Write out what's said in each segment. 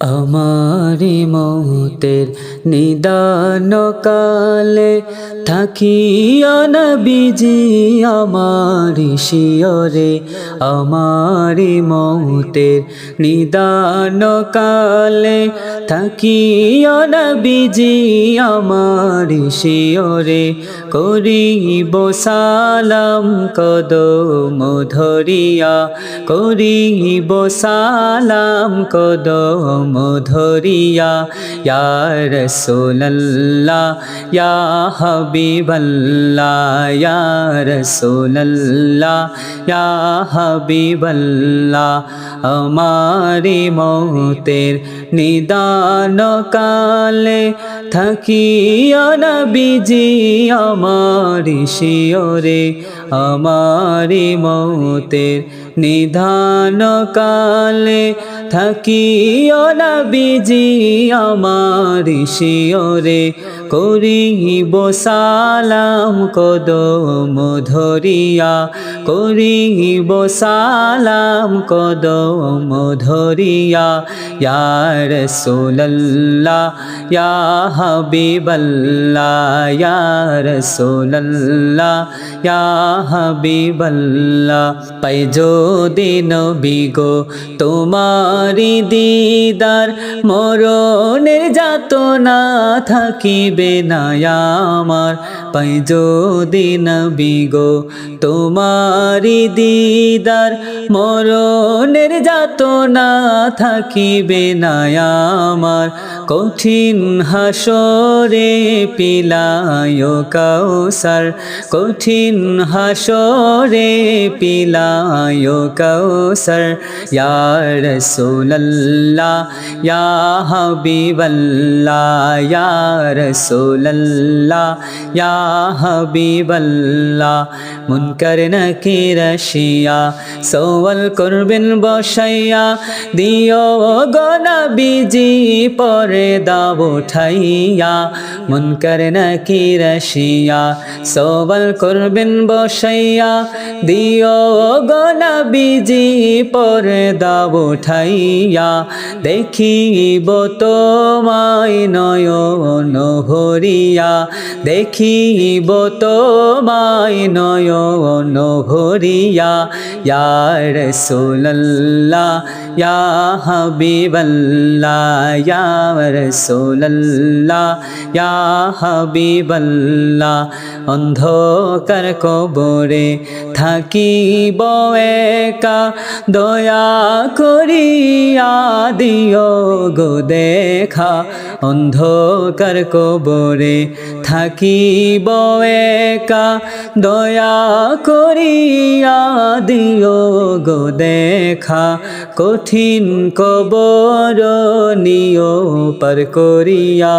আমারি মহতের নিদান কালে থাকিয়া নবীজি আমারি শিয়রে। আমারি মৌতের নিদান কালে থাকিয়া নবীজি আমারি শিয়রে। করিব সালাম কদম ধরিয়া, করিব সালাম কদম ধরিয়া ইয়া রাসূলুল্লাহ, ইয়া হাবিবাল্লাহ, ইয়া রাসূলুল্লাহ, ইয়া হাবিবাল্লাহ, আমারি মৌতের নিদান কালে থাকিয়া নবীজি আমারি শিয়রে, আমারি মৌতের নিধান কালে থাকিও না বিজি আমার শিয়রে। করিব সালাম কদম ধরিয়া, করিব সালাম কদম ধরিয়া, ইয়া রাসূলুল্লাহ, ইয়া হাবিবাল্লাহ, ইয়া রাসূলুল্লাহ, ইয়া হাবিবাল্লাহ। পাই যদি নবী তোমারি দিদার মরণের যাতনা থাকিবে না আমার পাই যদি নবী গো তোমারি দিদার মরণের যাতনা থাকিবে না আমার কঠিন হাসরে পিলায় কাউসার, কঠিন হাসরে পিলায় কাউসার, ইয়া রাসূলুল্লাহ, ইয়া হাবিবাল্লাহ, ইয়া রাসূলুল্লাহ, ইয়া হাবিবাল্লাহ, মুনকার নাকির আসিয়া সওয়াল করবেন বসাইয়া, দিও গো নবীজি পরে দাও উঠাইয়া মুনকার নাকির আসিয়া সওয়াল করবেন বসাইয়া দিও গো নবীজি পরে দাও উঠাইয়া দেখিব তোমায় নয়ন ভরিয়া দেখিব তোমায় নয়ন ভরিয়া ইয়া রাসূলুল্লাহ ইয়া হাবিবাল্লাহ ইয়া রাসূলুল্লাহ, ইয়া হাবিবাল্লাহ, অন্ধকার কবরে থাকিব একা, দয়া করিয়া দিও গো দেখা, অন্ধকার কবরে থাকিব একা, দয়া করিয়া দিও গো দেখা, কঠিন কবর নিও পার করিয়া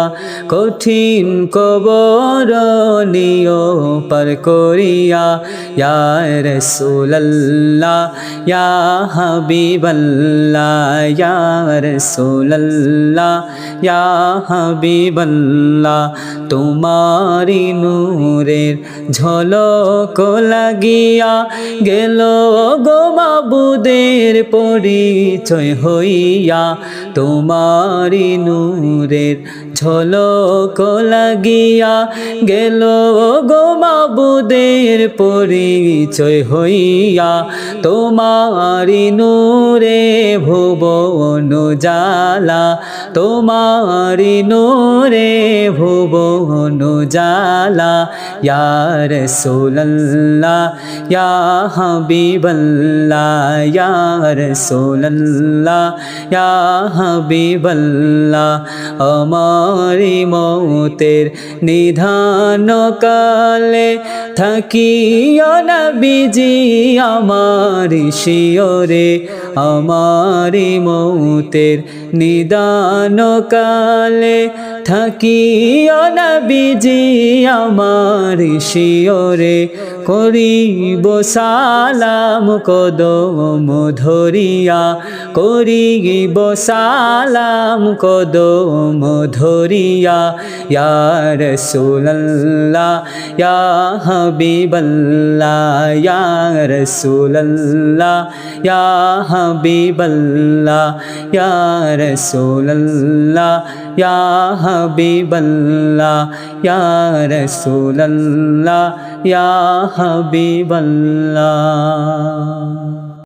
কঠিন কবর নিও পার করিয়া, ইয়া রাসূলুল্লাহ, ইয়া হাবিবাল্লাহ, ইয়া রাসূলুল্লাহ, ইয়া হাবিবাল্লাহ তোমারি নূরের ঝলক লাগিয়া গেল গো মাবুদের পরিচয় হইয়া তোমারি নূরের ঝলক লাগিয়া গেল গো মাবুদের পরিচয় হইয়া। তোমারি নূরে ভুবন জালা তোমারি নূরে ভুবন জালা ইয়া রাসূলুল্লাহ, ইয়া হাবিবাল্লাহ, ইয়া রাসূলুল্লাহ, ইয়া হাবিবাল্লাহ। আমারি মৌতের নিধান কালে থাকিও নবীজি আমারি শিয়রে। আমারি মৌতের নিদান কালে থাকিও নবীজি আমারি শিয়রে। করিব সালাম, কদম ধরিয়া করিব সালাম, কদম ধরিয়া। ইয়া রাসূলুল্লাহ, ইয়া হাবিবাল্লাহ, ইয়া রাসূলুল্লাহ, ইয়া হাবিবাল্লাহ, ইয়া রাসূলুল্লাহ, ইয়া হাবিবাল্লাহ, ইয়া রাসূলুল্লাহ ইয়া হাবিবাল্লাহ